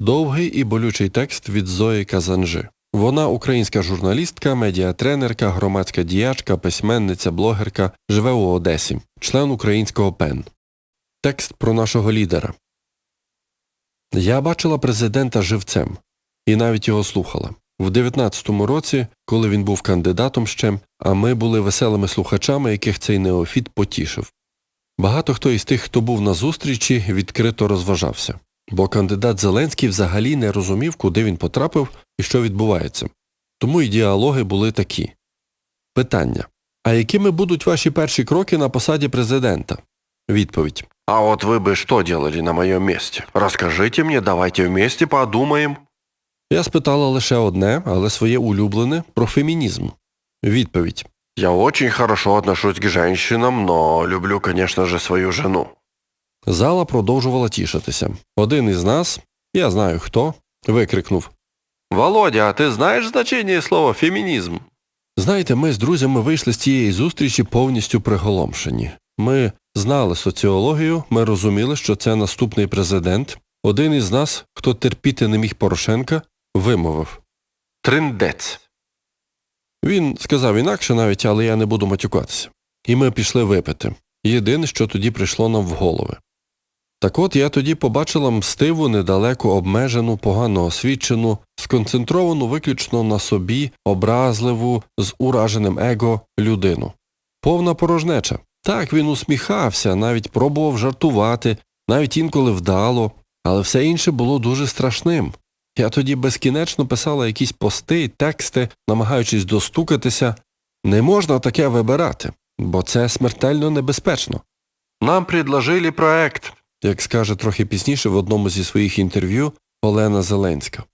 Довгий і болючий текст від Зої Казанжи. Вона українська журналістка, медіатренерка, громадська діячка, письменниця, блогерка, живе у Одесі, член українського ПЕН. Текст про нашого лідера. Я бачила президента живцем і навіть його слухала. В 19-му році, коли він був кандидатом ще, а ми були веселими слухачами, яких цей неофіт потішив. Багато хто із тих, хто був на зустрічі, відкрито розважався, бо кандидат Зеленський взагалі не розумів, куди він потрапив і що відбувається. Тому і діалоги були такі. Питання. А якими будуть ваші перші кроки на посаді президента? Відповідь. А от ви би що делали на моєму місці? Розкажите мені, давайте вместе подумаємо. Я спитала лише одне, але своє улюблене про фемінізм. Відповідь. Я очень хорошо отношусь к женщинам, но люблю, конечно же, свою жену. Зала продовжувала тішитися. Один із нас, я знаю хто, викрикнув. Володя, а ти знаєш значення слова фемінізм? Знаєте, ми з друзями вийшли з цієї зустрічі повністю приголомшені. Ми знали соціологію, ми розуміли, що це наступний президент. Один із нас, хто терпіти не міг Порошенка, вимовив Триндець. Він сказав інакше навіть, але я не буду матюкатися. І ми пішли випити. Єдине, що тоді прийшло нам в голови. Так от я тоді побачила мстиву, недалеко обмежену, погано освічену, сконцентровану виключно на собі, образливу, з ураженим его людину. Повна порожнеча. Так, він усміхався, навіть пробував жартувати, навіть інколи вдало, але все інше було дуже страшним. Я тоді безкінечно писала якісь пости, тексти, намагаючись достукатися. Не можна таке вибирати, бо це смертельно небезпечно. Нам предложили проект, як скаже трохи пізніше в одному зі своїх інтерв'ю Олена Зеленська.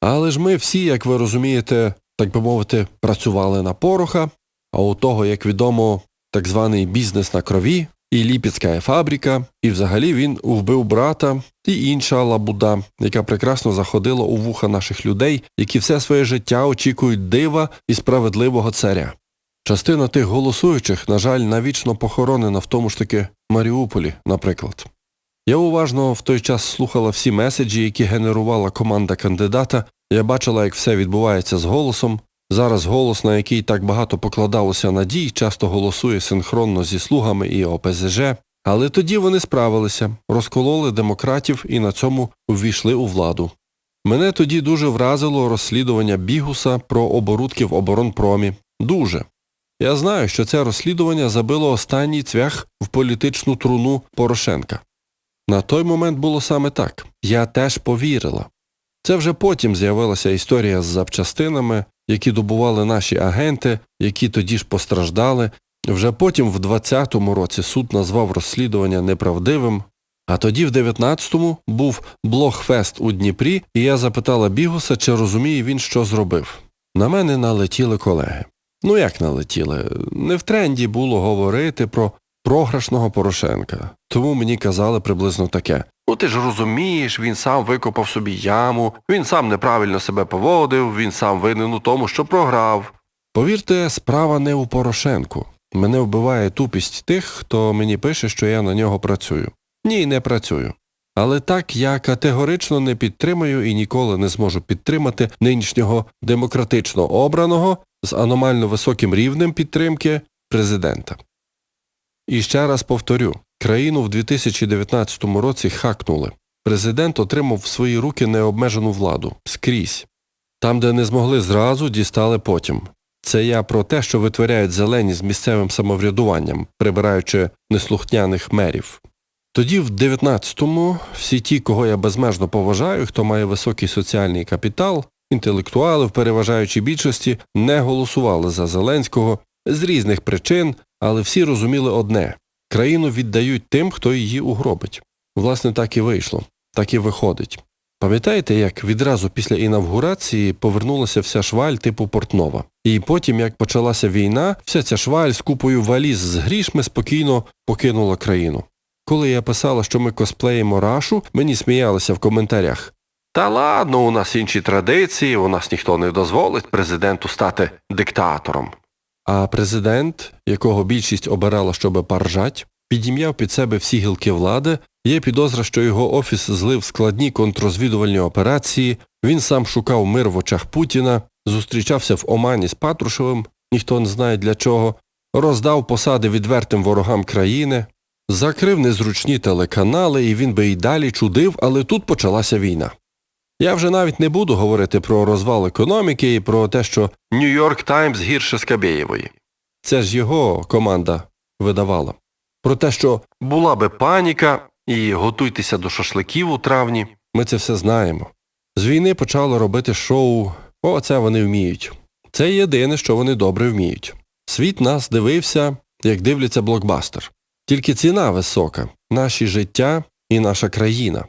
Але ж ми всі, як ви розумієте, так би мовити, працювали на пороха, а у того, як відомо, так званий бізнес на крові, і Ліпецька фабрика, і взагалі він вбив брата і інша лабуда, яка прекрасно заходила у вуха наших людей, які все своє життя очікують дива і справедливого царя. Частина тих голосуючих, на жаль, навічно похоронена в тому ж таки Маріуполі, наприклад. Я уважно в той час слухала всі меседжі, які генерувала команда кандидата, я бачила, як все відбувається з голосом, Зараз голос, на який так багато покладалося надій, часто голосує синхронно зі слугами і ОПЗЖ, але тоді вони справилися, розкололи демократів і на цьому увійшли у владу. Мене тоді дуже вразило розслідування Бігуса про оборудки в оборонпромі. Дуже. Я знаю, що це розслідування забило останній цвях в політичну труну Порошенка. На той момент було саме так. Я теж повірила. Це вже потім з'явилася історія з запчастинами, які добували наші агенти, які тоді ж постраждали. Вже потім в 20-му році суд назвав розслідування неправдивим, а тоді в 19-му був блогфест у Дніпрі, і я запитала Бігуса, чи розуміє він, що зробив. На мене налетіли колеги. Ну як налетіли? Не в тренді було говорити про програшного Порошенка. Тому мені казали приблизно таке. Ну ти ж розумієш, він сам викопав собі яму, він сам неправильно себе поводив, він сам винен у тому, що програв. Повірте, справа не у Порошенку. Мене вбиває тупість тих, хто мені пише, що я на нього працюю. Ні, не працюю. Але так я категорично не підтримую і ніколи не зможу підтримати нинішнього демократично обраного з аномально високим рівнем підтримки президента. І ще раз повторю, країну в 2019 році хакнули. Президент отримав в свої руки необмежену владу. Скрізь. Там, де не змогли зразу, дістали потім. Це я про те, що витворяють зелені з місцевим самоврядуванням, прибираючи неслухняних мерів. Тоді в 19-му всі ті, кого я безмежно поважаю, хто має високий соціальний капітал, інтелектуали в переважаючій більшості, не голосували за Зеленського з різних причин, але всі розуміли одне – країну віддають тим, хто її угробить. Власне, так і вийшло, так і виходить. Пам'ятаєте, як відразу після інавгурації повернулася вся шваль типу Портнова? І потім, як почалася війна, вся ця шваль з купою валіз з грішми спокійно покинула країну. Коли я писала, що ми косплеїмо рашу, мені сміялися в коментарях. Та ладно, у нас інші традиції, у нас ніхто не дозволить президенту стати диктатором. А президент, якого більшість обирала, щоб паржать, підім'яв під себе всі гілки влади, є підозра, що його офіс злив складні контррозвідувальні операції, він сам шукав мир в очах Путіна, зустрічався в Омані з Патрушевим, ніхто не знає для чого, роздав посади відвертим ворогам країни, закрив незручні телеканали, і він би й далі чудив, але тут почалася війна. Я вже навіть не буду говорити про розвал економіки і про те, що Нью-Йорк Таймс гірше Скабєєвої. Це ж його команда видавала. Про те, що була би паніка і готуйтеся до шашликів у травні, ми це все знаємо. З війни почали робити шоу, о, це вони вміють. Це єдине, що вони добре вміють. Світ нас дивився, як дивляться блокбастер. Тільки ціна висока, наші життя і наша країна.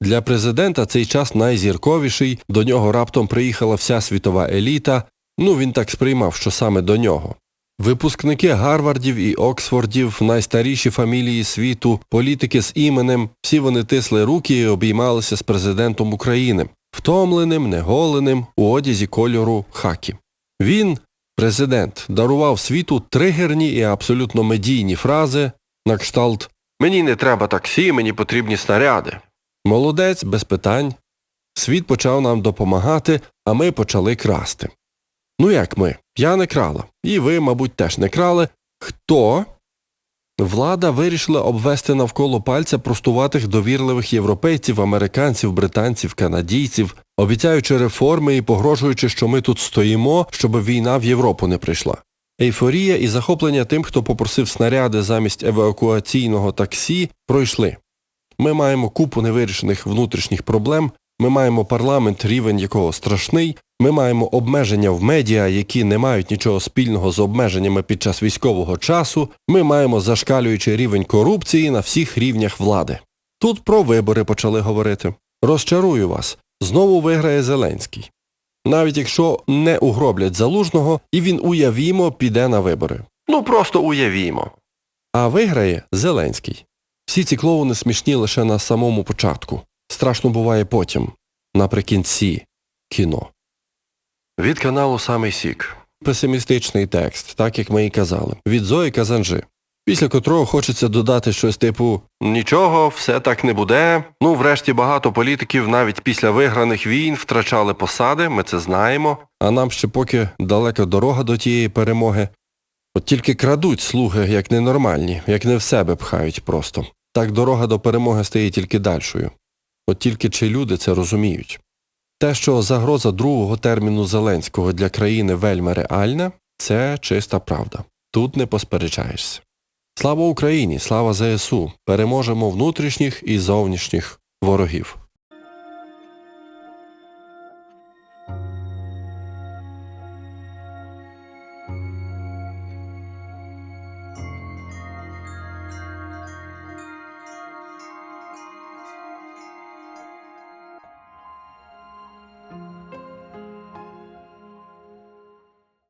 Для президента цей час найзірковіший, до нього раптом приїхала вся світова еліта, ну він так сприймав, що саме до нього. Випускники Гарвардів і Оксфордів, найстаріші фамілії світу, політики з іменем, всі вони тисли руки і обіймалися з президентом України, втомленим, неголеним, у одязі кольору хакі. Він, президент, дарував світу тригерні і абсолютно медійні фрази на кшталт «Мені не треба таксі, мені потрібні снаряди». Молодець, без питань. Світ почав нам допомагати, а ми почали красти. Ну як ми? Я не крала. І ви, мабуть, теж не крали. Хто? Влада вирішила обвести навколо пальця простуватих довірливих європейців, американців, британців, канадійців, обіцяючи реформи і погрожуючи, що ми тут стоїмо, щоб війна в Європу не прийшла. Ейфорія і захоплення тим, хто попросив снаряди замість евакуаційного таксі, пройшли. Ми маємо купу невирішених внутрішніх проблем, ми маємо парламент, рівень якого страшний, ми маємо обмеження в медіа, які не мають нічого спільного з обмеженнями під час військового часу, ми маємо зашкалюючий рівень корупції на всіх рівнях влади. Тут про вибори почали говорити. Розчарую вас, знову виграє Зеленський. Навіть якщо не угроблять залужного, і він уявімо піде на вибори. Ну просто уявімо. А виграє Зеленський. Всі ці клоуни смішні лише на самому початку. Страшно буває потім, наприкінці кіно. Від каналу Самий Сік. Песимістичний текст, так як ми і казали, від Зої Казанжи, після котрого хочеться додати щось типу «Нічого, все так не буде». Ну, врешті багато політиків навіть після виграних війн втрачали посади, ми це знаємо, а нам ще поки далека дорога до тієї перемоги. От тільки крадуть слуги, як ненормальні, як не в себе пхають просто. Так дорога до перемоги стає тільки дальшою. От тільки чи люди це розуміють. Те, що загроза другого терміну Зеленського для країни вельми реальна, це чиста правда. Тут не посперечаєшся. Слава Україні, слава ЗСУ! Переможемо внутрішніх і зовнішніх ворогів.